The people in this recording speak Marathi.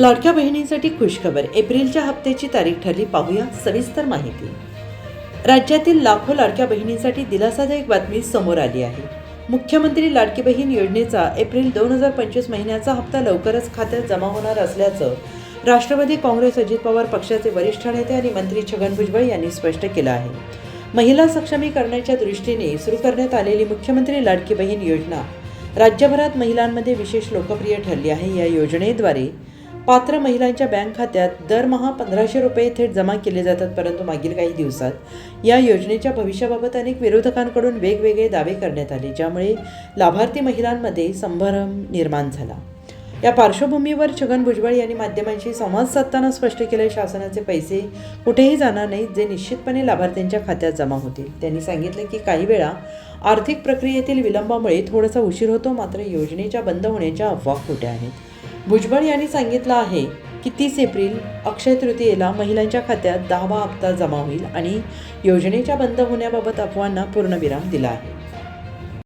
लाडक्या बहिणींसाठी खुशखबर. एप्रिलच्या हप्त्याची तारीख ठरली पाहूया सविस्तर माहिती. राज्यातील लाखो लाडक्या बहिणींसाठी दिलासादायक बातमी समोर आली आहे. मुख्यमंत्री लाडकी बहीण योजनेचा एप्रिल दोन हजार पंचवीस महिन्याचा हप्ता लवकरच खात्यात जमा होणार असल्याचं राष्ट्रवादी काँग्रेस अजित पवार पक्षाचे वरिष्ठ नेते आणि मंत्री छगन भुजबळ यांनी स्पष्ट केलं आहे. महिला सक्षमीकरणाच्या दृष्टीने सुरू करण्यात आलेली मुख्यमंत्री लाडकी बहीण योजना राज्यभरात महिलांमध्ये विशेष लोकप्रिय ठरली आहे. या योजनेद्वारे पात्र महिलांच्या बँक खात्यात दरमहा पंधराशे रुपये थेट जमा केले जातात परंतु मागील काही दिवसात या योजनेच्या भविष्याबाबत अनेक विरोधकांकडून वेगवेगळे दावे करण्यात आले ज्यामुळे लाभार्थी महिलांमध्ये संभ्रम निर्माण झाला. या पार्श्वभूमीवर छगन भुजबळ यांनी माध्यमांशी संवाद साधताना स्पष्ट केले शासनाचे पैसे कुठेही जाणार नाहीत जे निश्चितपणे लाभार्थ्यांच्या खात्यात जमा होतील. त्यांनी सांगितले की काही वेळा आर्थिक प्रक्रियेतील विलंबामुळे थोडासा उशीर होतो मात्र योजनेच्या बंद होण्याच्या अफवा खोट्या आहेत. भुजबळ यांनी सांगितलं आहे की तीस एप्रिल अक्षय तृतीयेला महिलांच्या खात्यात दहावा हप्ता जमा होईल आणि योजनेच्या बंद होण्याबाबत अफवांना पूर्णविराम दिला आहे.